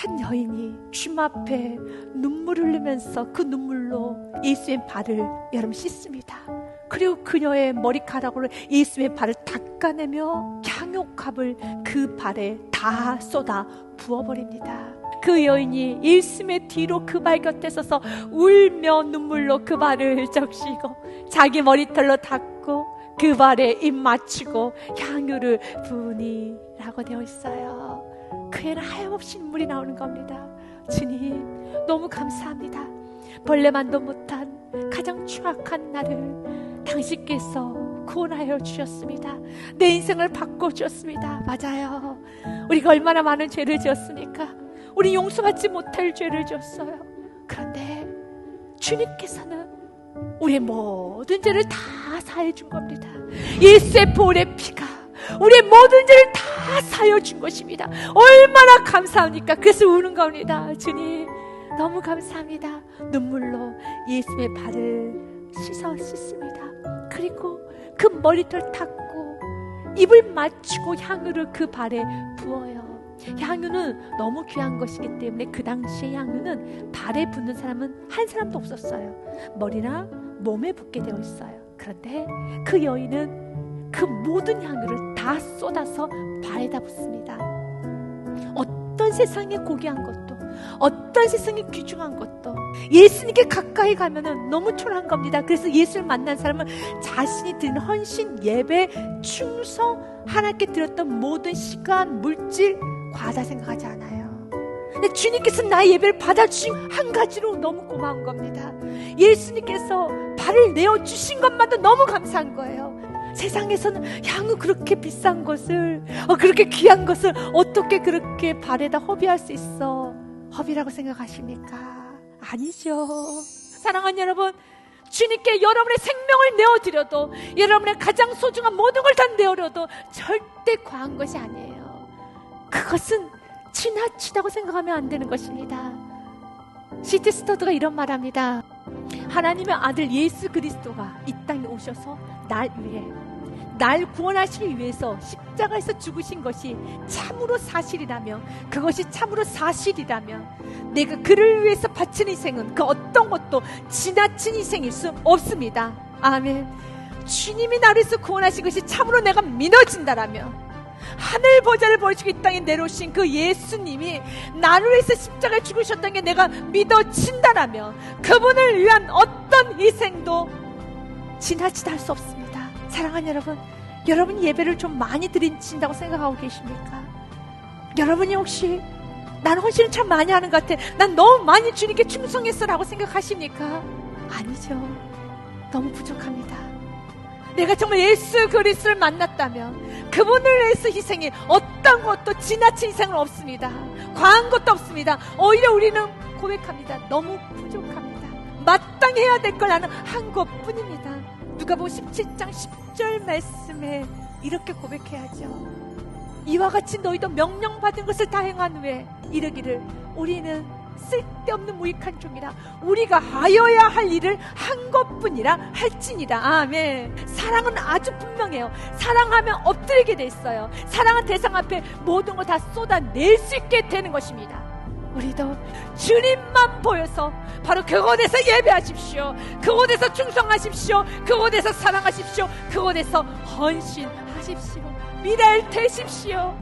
한 여인이 주님 앞에 눈물을 흘리면서 그 눈물로 예수의 발을 여러분 씻습니다. 그리고 그녀의 머리카락으로 예수의 발을 닦아내며 향유값을 그 발에 다 쏟아 부어버립니다. 그 여인이 예수의 뒤로 그 발 곁에 서서 울며 눈물로 그 발을 적시고 자기 머리털로 닦고 그 발에 입 맞추고 향유를 부으니라고 되어 있어요. 그 애는 하염없이 눈물이 나오는 겁니다. 주님, 너무 감사합니다. 벌레만도 못한 가장 추악한 나를 당신께서 구원하여 주셨습니다. 내 인생을 바꿔주셨습니다. 맞아요. 우리가 얼마나 많은 죄를 지었습니까? 우리 용서받지 못할 죄를 지었어요. 그런데 주님께서는 우리의 모든 죄를 다 사해 준 겁니다. 예수의 보혈의 피가 우리의 모든 죄를 다 사여 준 것입니다. 얼마나 감사합니까? 그래서 우는 겁니다. 주님, 너무 감사합니다. 눈물로 예수의 발을 씻어 씻습니다. 그리고 그 머리털 닦고 입을 맞추고 향유를 그 발에 부어요. 향유는 너무 귀한 것이기 때문에 그 당시에 향유는 발에 붓는 사람은 한 사람도 없었어요. 머리나 몸에 붓게 되어 있어요. 그런데 그 여인은 그 모든 향유를 다 쏟아서 발에다 붓습니다. 어떤 세상에 고귀한 것도, 어떤 세상에 귀중한 것도 예수님께 가까이 가면은 너무 초라한 겁니다. 그래서 예수를 만난 사람은 자신이 드린 헌신, 예배, 충성, 하나님께 드렸던 모든 시간, 물질, 과다 생각하지 않아요. 근데 주님께서 나의 예배를 받아주신 한 가지로 너무 고마운 겁니다. 예수님께서 발을 내어주신 것만도 너무 감사한 거예요. 세상에서는 향후 그렇게 비싼 것을, 어, 그렇게 귀한 것을 어떻게 그렇게 발에다 허비할 수 있어? 허비라고 생각하십니까? 아니죠. 사랑하는 여러분, 주님께 여러분의 생명을 내어드려도, 여러분의 가장 소중한 모든 걸 다 내어려도 절대 과한 것이 아니에요. 그것은 지나치다고 생각하면 안 되는 것입니다. 시티 스터드가 이런 말 합니다. 하나님의 아들 예수 그리스도가 이 땅에 오셔서 날 위해 날 구원하시기 위해서 십자가에서 죽으신 것이 참으로 사실이라면 그것이 참으로 사실이라면 내가 그를 위해서 바치는 희생은 그 어떤 것도 지나친 희생일 수 없습니다. 아멘. 주님이 나를 위해서 구원하신 것이 참으로 내가 믿어진다라면 하늘 보좌를 버리시고 이 땅에 내려오신 그 예수님이 나를 위해서 십자가에 죽으셨다는 게 내가 믿어진다라면 그분을 위한 어떤 희생도 지나치다 할 수 없습니다. 사랑하는 여러분, 여러분 예배를 좀 많이 드린다고 생각하고 계십니까? 여러분이 혹시 나는 헌신을 참 많이 하는 것 같아. 난 너무 많이 주님께 충성했어라고 생각하십니까? 아니죠. 너무 부족합니다. 내가 정말 예수 그리스도를 만났다면 그분을 위해서 희생이 어떤 것도 지나친 희생은 없습니다. 과한 것도 없습니다. 오히려 우리는 고백합니다. 너무 부족합니다. 마땅해야 될 걸 나는 한 것뿐입니다. 누가 보면 17장 10절 말씀에 이렇게 고백해야죠. 이와 같이 너희도 명령받은 것을 다 행한 후에 이르기를 우리는 쓸데없는 무익한 종이라 우리가 하여야 할 일을 한 것뿐이라 할지니라. 아멘. 사랑은 아주 분명해요. 사랑하면 엎드리게 돼 있어요. 사랑은 대상 앞에 모든 걸 다 쏟아낼 수 있게 되는 것입니다. 우리도 주님만 보여서 바로 그곳에서 예배하십시오. 그곳에서 충성하십시오. 그곳에서 사랑하십시오. 그곳에서 헌신하십시오. 미래를 되십시오